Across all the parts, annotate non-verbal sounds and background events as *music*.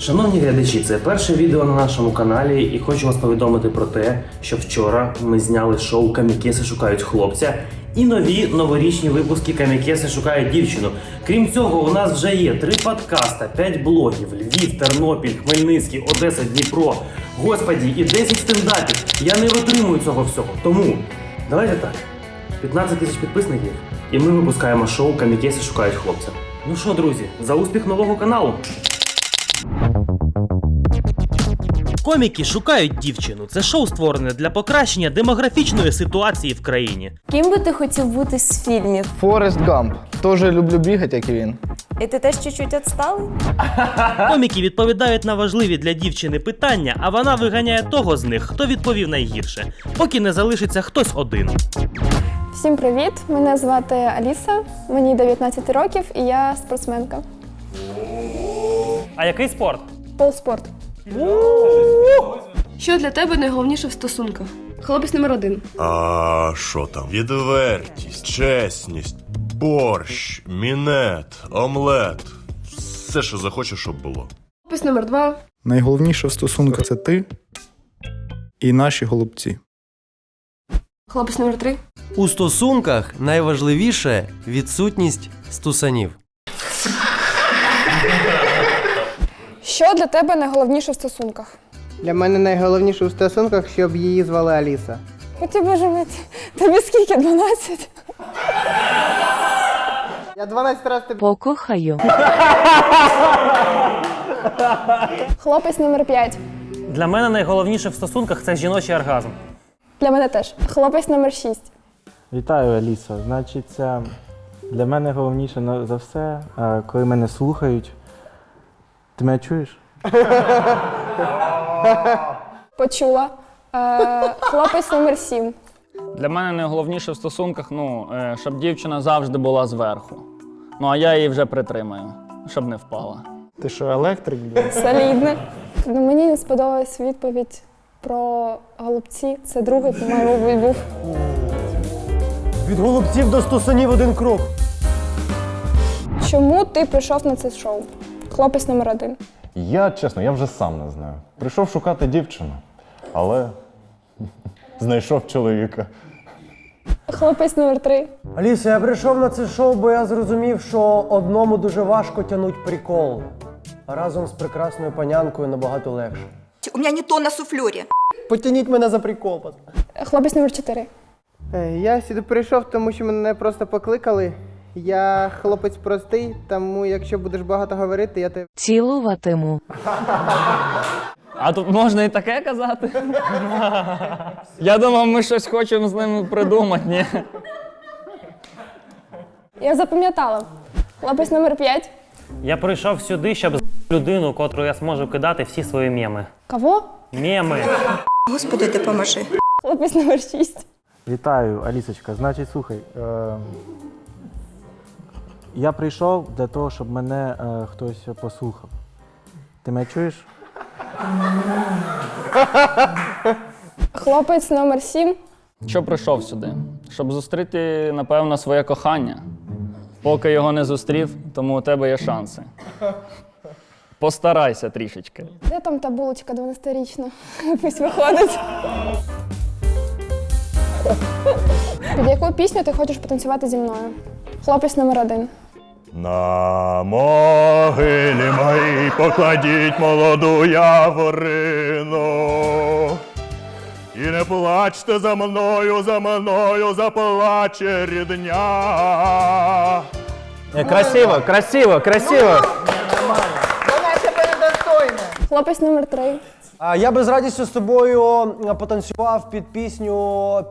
Шановні глядачі, це перше відео на нашому каналі, і хочу вас повідомити про те, що вчора ми зняли шоу Камікеси шукають хлопця і нові новорічні випуски Камікеси шукають дівчину. Крім цього, у нас вже є три подкаста, п'ять блогів: Львів, Тернопіль, Хмельницький, Одеса, Дніпро. Господі, і 10 стендапів. Я не витримую цього всього. Тому давайте так. 15 тисяч підписників, і ми випускаємо шоу Камікеси шукають хлопця. Ну що, друзі, за успіх нового каналу! Коміки шукають дівчину. Це шоу створене для покращення демографічної ситуації в країні. Ким би ти хотів бути з фільмів? Форест Гамп. Тоже люблю бігати, як і він. І ти теж чуть-чуть відсталий? Коміки відповідають на важливі для дівчини питання, а вона виганяє того з них, хто відповів найгірше, поки не залишиться хтось один. Всім привіт! Мене звати Аліса, мені 19 років і я спортсменка. А який спорт? Полспорт. Що для тебе найголовніше в стосунках? Хлопець номер один. А що там? Відвертість, чесність, борщ, мінет, омлет. Все, що захочеш, щоб було. Хлопець номер два. Найголовніше в стосунках це ти і наші голубці. Хлопець номер три. У стосунках найважливіше відсутність стусанів. Що для тебе найголовніше в стосунках? Для мене найголовніше у стосунках, щоб її звали Аліса. Хотів би живити. Тобі скільки? 12? Я 12 разів тобі Покохаю. Хлопець номер 5. Для мене найголовніше в стосунках це жіночий оргазм. Для мене теж. Хлопець номер 6. Вітаю, Алісо. Значить, це для мене головніше на- за все, е, коли мене слухають. Ти мене чуєш? *laughs* Почула. Е, хлопець номер 7. Для мене найголовніше в стосунках, ну, е, щоб дівчина завжди була зверху. Ну, а я її вже притримаю, щоб не впала. Ти що, електрик? блін? Солідне. Ну, мені не сподобалась відповідь про голубці. Це другий, по-моєму, був. Від голубців до стусанів один крок. Чому ти прийшов на це шоу? Хлопець номер 1. Я чесно, я вже сам не знаю. Прийшов шукати дівчину, але *laughs* знайшов чоловіка. Хлопець номер 3. Аліса, я прийшов на це шоу, бо я зрозумів, що одному дуже важко тянуть прикол. А разом з прекрасною панянкою набагато легше. У меня не то на суфлере. Потяніть мене за прикол. Хлопець номер 4. Е, Я сюди прийшов, тому що мене просто покликали. Я хлопець простий, тому якщо будеш багато говорити, я тебе Цілуватиму. А тут можна і таке казати? Я думав, ми щось хочемо з ними придумати, ні? Я запам'ятала. Хлопець номер 5. Я прийшов сюди, щоб з людину, котру я зможу кидати всі свої меми. Кого? Меми. Господи, допоможи. Хлопець номер 6. Вітаю, Алісочка. Значить, слухай. Е- я прийшов для того, щоб мене е, хтось послухав. Ти мене чуєш? Хлопець номер 7. Що прийшов сюди? Щоб зустріти, напевно, своє кохання. Поки його не зустрів, тому у тебе є шанси. Постарайся трішечки. Де там та булочка 12-річна? *laughs* Пусть виходить. Під яку пісню ти хочеш потанцювати зі мною? Хлопець номер 1. На могилі моїй покладіть молоду яворину. І не плачте за мною, за мною заплаче рідня. Красиво, красиво, красиво. Хлопець номер 3. А я би з радістю з тобою е, потанцював під пісню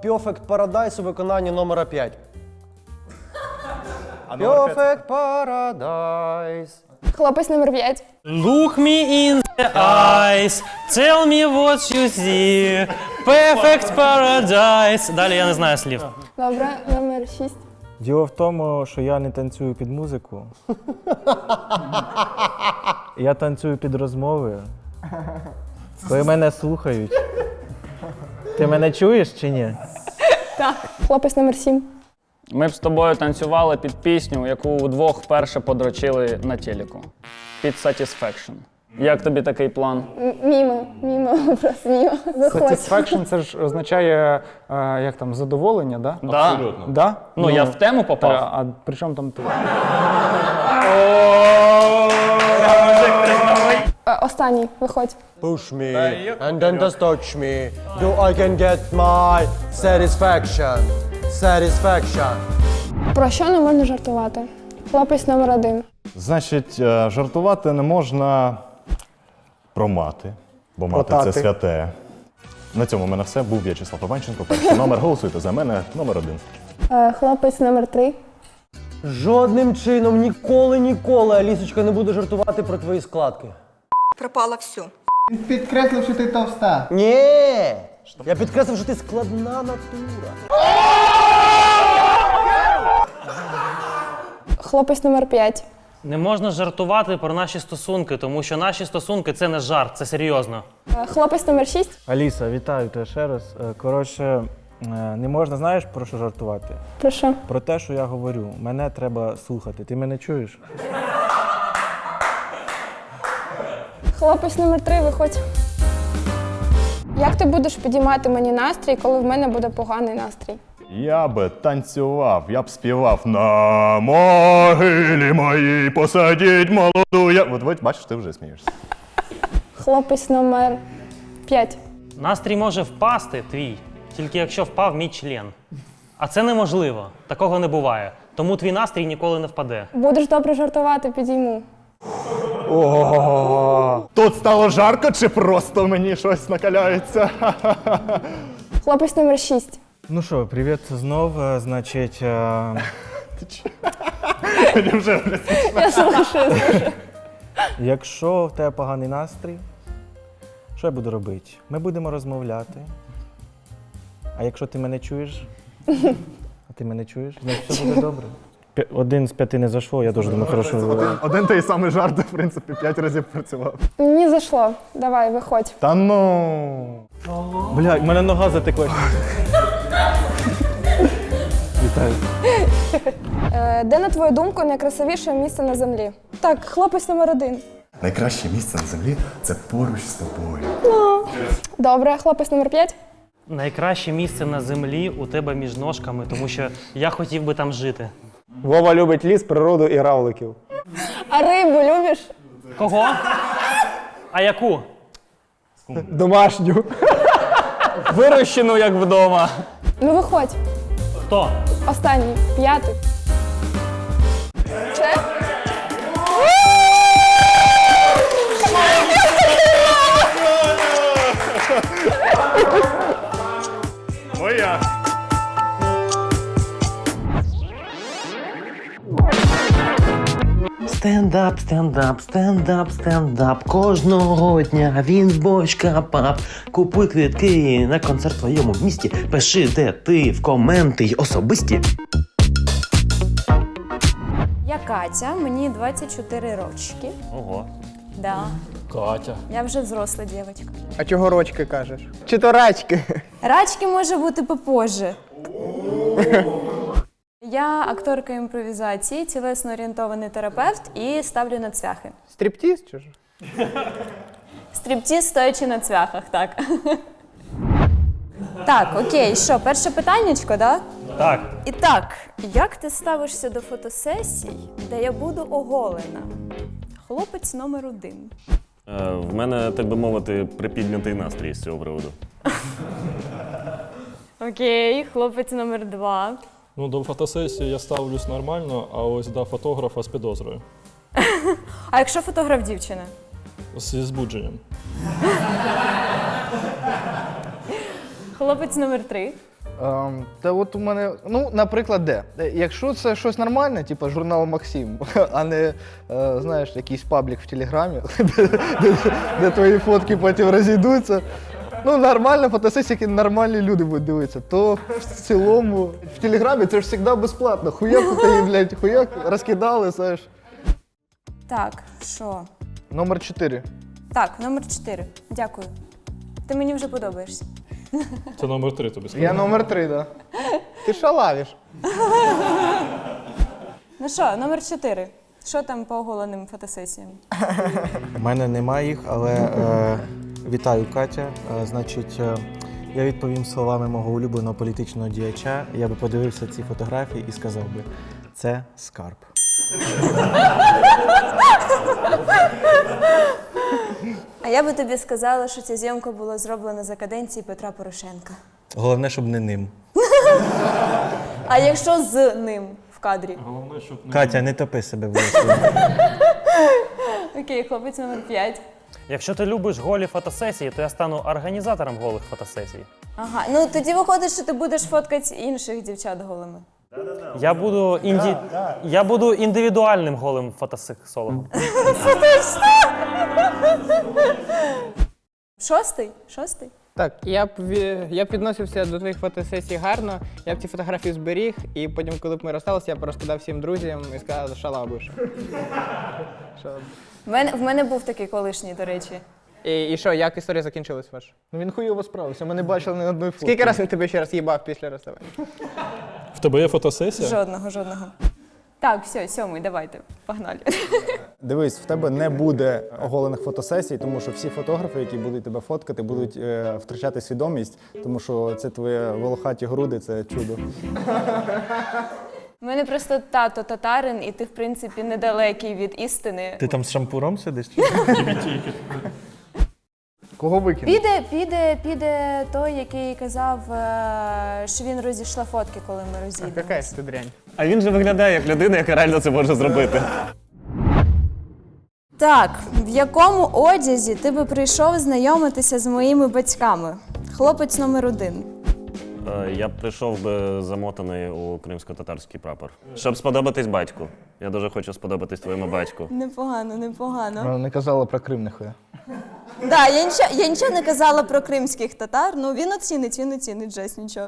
Perfect Paradise у виконанні номера 5. Perfect Paradise. Хлопець номер 5. Look me in the eyes, tell me what you see. Perfect paradise. Далі я не знаю слів. Добре, номер 6. Діло в тому, що я не танцюю під музику. Я танцюю під розмови. Коли мене слухають. Ти мене чуєш чи ні? Так. Хлопець номер 7. Ми б з тобою танцювали під пісню, яку вдвох вперше подрочили на телеку. Під Satisfaction. Як тобі такий план? Мімо, мімо, *laughs* просто мімо. Satisfaction це ж означає е, як там задоволення, да? Да. Абсолютно. Да? Ну, я в тему попав. Та, а при чому там ти? Е, Останній, виходь. Push me and then just touch me. Do I can get my satisfaction. Satisfaction. Про що не можна жартувати? Хлопець номер один. Значить, е, жартувати не можна про мати, бо мати Про це святе. На цьому в мене все. Був В'ячеслав Іванченко. Перший номер. Голосуйте за мене. Номер один. Е, Хлопець номер три. Жодним чином ніколи, ніколи Алісочка не буде жартувати про твої складки. Пропало все. Підкреслив, що ти товста. Ні! Я підкреслив, що ти складна натура. Хлопець номер п'ять. Не можна жартувати про наші стосунки, тому що наші стосунки це не жарт, це серйозно. Е, Хлопець номер шість. Аліса, вітаю тебе ще раз. Е, Коротше, е, не можна, знаєш, про що жартувати? Про що? Про те, що я говорю. Мене треба слухати. Ти мене чуєш? Хлопець номер три, виходь. Як ти будеш підіймати мені настрій, коли в мене буде поганий настрій? Я би танцював, я б співав на могилі моїй посадіть молоду. Я... От, от бачиш, ти вже смієшся. Хлопець номер п'ять. Настрій може впасти твій, тільки якщо впав мій член. А це неможливо, такого не буває. Тому твій настрій ніколи не впаде. Будеш добре жартувати, підійму. Тут стало жарко чи просто мені щось накаляється? *laughs* Хлопець номер шість. Ну що, привіт знов. Е, Значить, е, Мені вже Я слушаю. якщо в тебе поганий настрій, що я буду робити? Ми будемо розмовляти. А якщо ти мене чуєш, а ти мене чуєш, значить все буде добре. П'я- Один з п'яти не зайшло, я дуже думаю, хорошо. Один той самий жарт, в принципі, п'ять разів працював. Мені зайшло. Давай, виходь. Та ну. Бля, в мене нога затекла. Вітаю. Е, де, на твою думку, найкрасивіше місце на землі? Так, хлопець номер один. Найкраще місце на землі це поруч з тобою. Добре, хлопець номер п'ять. Найкраще місце на землі у тебе між ножками, тому що я хотів би там жити. Вова любить ліс, природу і равликів. А рибу любиш? Кого? А яку? Домашню. Вирощену, як вдома. Ну виходь. Хто? Останній, п'ятий. Стендап, стендап, стендап, стендап. Кожного дня він з бочка пап. Купуй квитки на концерт в твоєму місті. Пиши, де ти в коменти й особисті. Я Катя, мені 24 рочки. Ого. Да. Катя. Я вже взросла дівчинка. А чого рочки кажеш? Чи то рачки? Рачки може бути попозже. *laughs* Я акторка імпровізації, тілесно орієнтований терапевт і ставлю на цвяхи. Стріптіз чи ж? Стрібці стоячи на цвяхах, так. Так, окей, що, перше питаннячко, да? Так. І так, як ти ставишся до фотосесій, де я буду оголена? Хлопець номер один. Е, В мене, так би мовити, припіднятий настрій з цього приводу. Окей, хлопець номер два. Ну, до фотосесії я ставлюсь нормально, а ось до фотографа з підозрою. *laughs* А якщо фотограф дівчина? Зі збудженням. Хлопець номер три. Ем, та от у мене, ну, наприклад, де? Е, Якщо це щось нормальне, типу журнал Максим, *laughs* а не, е, знаєш, якийсь паблік в Телеграмі, де, *laughs* де, де твої фотки потім розійдуться. Ну, нормальна фотосесія, які нормальні люди будуть дивитися, то в цілому в Телеграмі це ж завжди безплатно. Хуяк ти блядь, хуяк розкидали, знаєш. Так, що? Номер 4. Так, номер чотири. Дякую. Ти мені вже подобаєшся. Це номер три тобі сказав. Я номер 3, так. Да. Ти шалавиш. Ну що, номер чотири. Що там по оголеним фотосесіям? У мене немає їх, але е, вітаю Катя. Е, значить, е, я відповім словами мого улюбленого політичного діяча. Я би подивився ці фотографії і сказав би, це скарб. А я би тобі сказала, що ця зйомка була зроблена за каденції Петра Порошенка. Головне, щоб не ним. А якщо з ним в кадрі? Головне, щоб не Катя, не топи себе в лисі. Окей, хлопець номер 5. Якщо ти любиш голі фотосесії, то я стану організатором голих фотосесій. Ага, ну тоді виходить, що ти будеш фоткати інших дівчат голими. Я буду інді... я буду індивідуальним голим фотосексологом. Шостий? Шостий? Так, я б ві- я б відносився до твоїх фотосесій гарно, я б ці фотографії зберіг, і потім, коли б ми розсталися, я б розкидав всім друзям і сказав, шалабуш. Що? В мене, в мене був такий колишній, до речі. І, і що, як історія закінчилась ваша? Ну він хуйово справився, ми не бачили ні одної фотки. Скільки разів він тебе ще раз їбав після розставання? В тебе є фотосесія? Жодного, жодного. Так, все, сьомий, давайте, погнали. Дивись, в тебе не буде оголених фотосесій, тому що всі фотографи, які будуть тебе фоткати, будуть е, втрачати свідомість, тому що це твої волохаті груди, це чудо. У мене просто тато татарин, і ти, в принципі, недалекий від істини. Ти там з шампуром сидиш? Кого викинув? Піде, піде, піде той, який казав, е, що він розійшла фотки, коли ми розійдемо. Яка ж ти дрянь? А він же виглядає як людина, яка реально це може зробити. Так, в якому одязі ти би прийшов знайомитися з моїми батьками? Хлопець номер один. Е, Я б прийшов би замотаний у кримсько-татарський прапор. Щоб сподобатись батьку. Я дуже хочу сподобатись твоєму батьку. Непогано, непогано. Вона не казала про Крим нихуя. Да, я нічого, я нічого не казала про кримських татар. Ну він оцінить, він оцінить жесть нічого.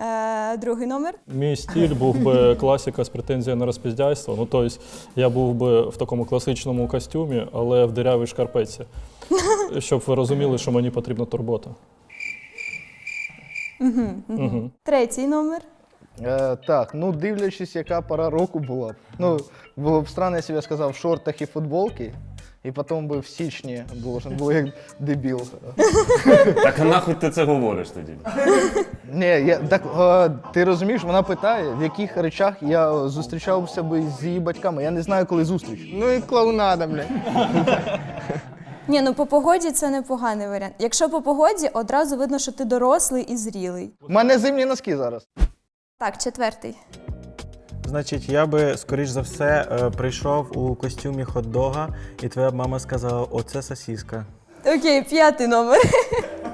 Е, другий номер. Мій стиль був би класика з претензією на розпіздяйство. Ну, тобто, я був би в такому класичному костюмі, але в дирявій шкарпетці. Щоб ви розуміли, що мені потрібна турбота. Угу, угу. Угу. Третій номер. Е, так, ну дивлячись, яка пора року була б. Ну, було б странно, якщо б я сказав в шортах і футболки, і потім би в січні должен був як дебіл. Так а нахуй ти це говориш тоді? Ні, я так е, ти розумієш, вона питає, в яких речах я зустрічався би з її батьками. Я не знаю, коли зустріч. Ну і клоунада, бля. Ні, ну по погоді це непоганий варіант. Якщо по погоді, одразу видно, що ти дорослий і зрілий. У мене зимні носки зараз. Так, четвертий. Значить, я би, скоріш за все, е, прийшов у костюмі хот-дога, і твоя б мама сказала, оце сосіска. Окей, п'ятий номер.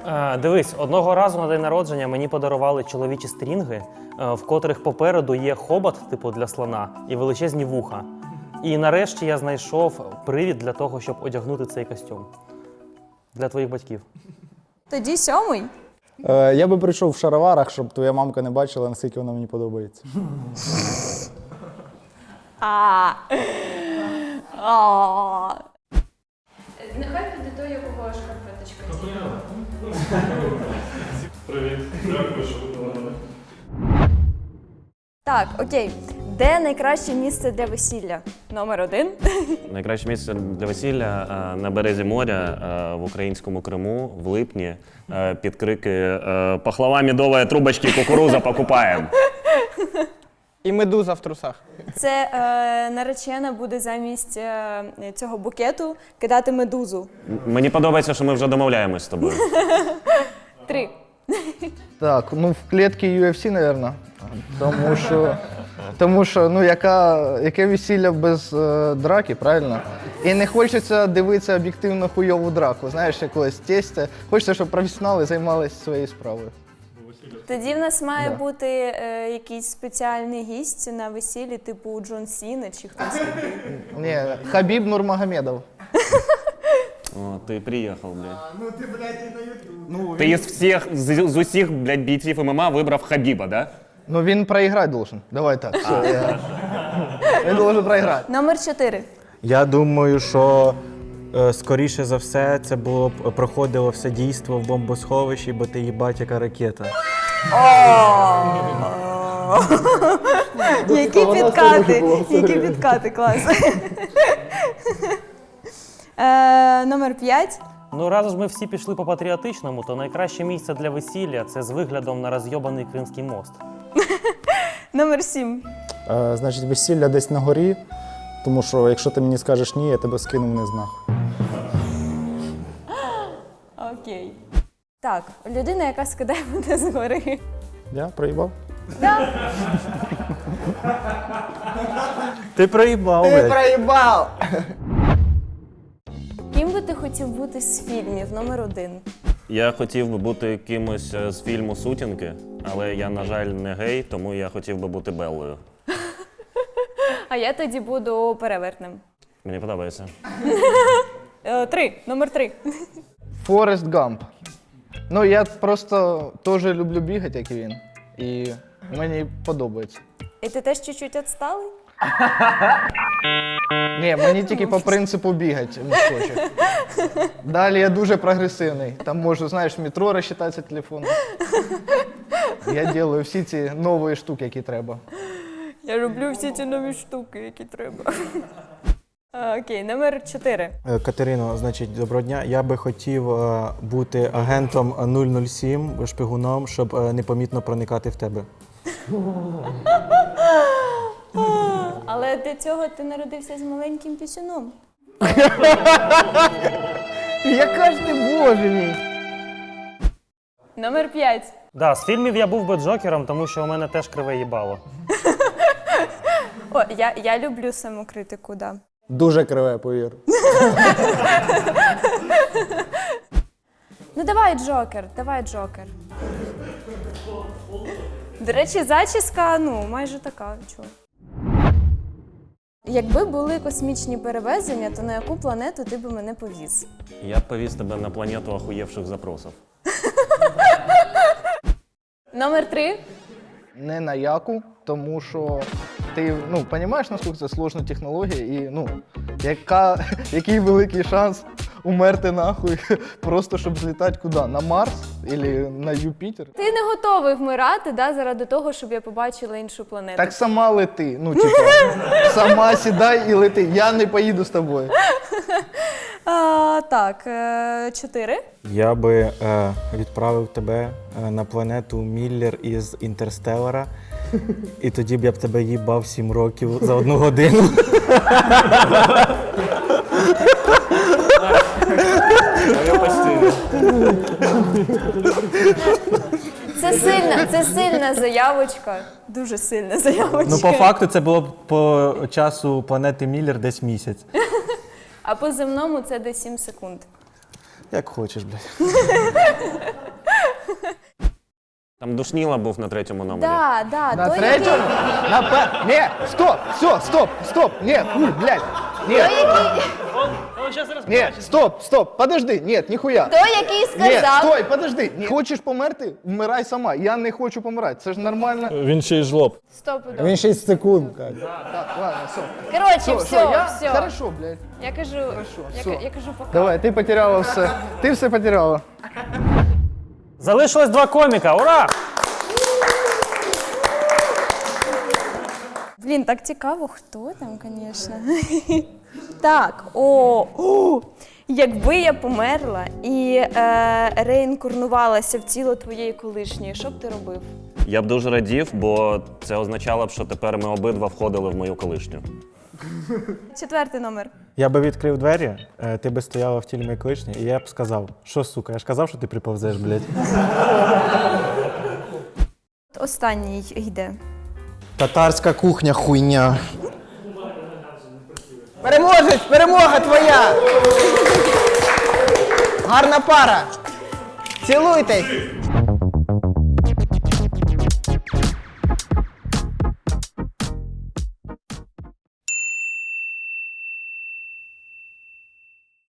Е, дивись, одного разу на день народження мені подарували чоловічі стрінги, е, в котрих попереду є хобот, типу для слона, і величезні вуха. І нарешті я знайшов привід для того, щоб одягнути цей костюм. Для твоїх батьків. Тоді сьомий. Е, я би прийшов в шароварах, щоб твоя мамка не бачила, наскільки вона мені подобається. *laughs* А. А. Нехай піде той, якого шкарпеточка. Привіт. Дякую, що ви мене. Так, окей. Де найкраще місце для весілля? Номер один. *laughs* Найкраще місце для весілля е, на березі моря е, в українському Криму в липні е, під крики е, «Пахлава, мідова, трубочки, кукуруза *laughs* покупаємо. І медуза в трусах. Це е, наречена буде замість е, цього букету кидати медузу. М- Мені подобається, що ми вже домовляємось з тобою. Три. Так, ну в клітці UFC, напевно. Тому що, тому що ну, яка, яке весілля без е, драки, правильно? І не хочеться дивитися об'єктивно хуйову драку, знаєш, якогось тестя. Хочеться, щоб професіонали займалися своєю справою. Тоді в нас має Да. бути е, якийсь спеціальний гість на весіллі, типу Джон Сіна чи хтось. Ні, Хабіб Нурмагомедов. О, ти приїхав, блядь. Ну ти, блядь, і на ютуб. Ти із всіх, з, з усіх, блядь, бійців ММА вибрав Хабіба, да? Ну він проіграти должен. Давай так. Все, я... Він должен проіграти. Номер чотири. Я думаю, що е, скоріше за все це було б проходило все дійство в бомбосховищі, бо ти їбать яка ракета. Які підкати, які підкати, клас. Е, Номер 5. Ну, раз ж ми всі пішли по патріотичному, то найкраще місце для весілля це з виглядом на розйобаний Кримський мост. *laughs* Номер 7. Е, значить, весілля десь на горі, тому що якщо ти мені скажеш ні, я тебе скину вниз нахуй. *gasps* Окей. Так, людина, яка скидає мене з гори. Я проїбав? *laughs* Ти проїбав. Ти блядь. проїбав! Ким би ти хотів бути з фільмів номер один? Я хотів би бути кимось е, з фільму Сутінки, але я, на жаль, не гей, тому я хотів би бути Беллою. А я тоді буду перевертним. Мені подобається. Е, Три. Номер три. Форест Гамп. Ну, я просто теж люблю бігати, як і він. І мені подобається. І ти теж чуть-чуть відсталий? Ні, мені тільки по принципу бігати не хоче. Далі я дуже прогресивний. Там можу, знаєш, в метро розчитатися телефоном. Я роблю всі ці нові штуки, які треба. Я люблю всі ці нові штуки, які треба. Е, Окей, номер чотири. Е, Катерино, значить, доброго дня. Я би хотів е, бути агентом 007, шпигуном, щоб е, непомітно проникати в тебе. Але для цього ти народився з маленьким пісюном. Яка ж ти боже мій? Номер п'ять. Да, з фільмів я був би Джокером, тому що у мене теж криве їбало. *laughs* О, я, я люблю самокритику, да. Дуже криве, повір. *laughs* Ну давай, Джокер, давай, Джокер. До речі, зачіска, ну, майже така. Чого? Якби були космічні перевезення, то на яку планету ти би мене повіз? Я б повіз тебе на планету охуєвших запросів. *laughs* Номер три. Не на яку, тому що ти ну, розумієш, наскільки це сложна технологія, і ну, яка, *laughs* який великий шанс умерти нахуй, *laughs* просто щоб злітати куди? На Марс або на Юпітер? Ти не готовий вмирати да, заради того, щоб я побачила іншу планету. Так сама лети. Ну, типа, *laughs* сама сідай і лети. Я не поїду з тобою. А, так, е, чотири. Я би е, відправив тебе е, на планету Міллер із Інтерстеллара, і тоді б я б тебе їбав 7 років за одну годину. Це сильна, це сильна заявочка. Дуже сильна заявочка. Ну, по факту, це було б по часу планети Міллер десь місяць. А по земному це десь 7 секунд. Як хочеш, блядь. *laughs* Там душніла був на третьому номері. Да, да, На той, третьому? який... На пе... Ні, стоп, все, стоп, стоп, ні, блядь. Ні, Той, який... ні, стоп, стоп, подожди, ні, ніхуя. Той, який Ні, сказав... стой, подожди. Ні. Хочеш померти? Вмирай сама. Я не хочу помирати. Це ж нормально. Він ще й жлоб. Стоп, Він 6 секунд, Кать. Так, ладно, все. Коротше, Все, я... все. Хорошо, блядь. Я кажу, я, все. ка- я кажу пока. Давай, ти потеряла все. Ти все потеряла. Залишилось два коміка, ура! Блін, так цікаво, хто там, звісно. *laughs* так, о, о, якби я померла і е, реінкарнувалася в тіло твоєї колишньої, що б ти робив? Я б дуже радів, бо це означало б, що тепер ми обидва входили в мою колишню. Четвертий номер. Я би відкрив двері, е, ти би стояла в тілі моєї колишньої, і я б сказав, що сука, я ж казав, що ти приповзеш, блядь. Останній йде. Татарська кухня хуйня. Переможець, перемога твоя! Гарна пара! Цілуйтесь!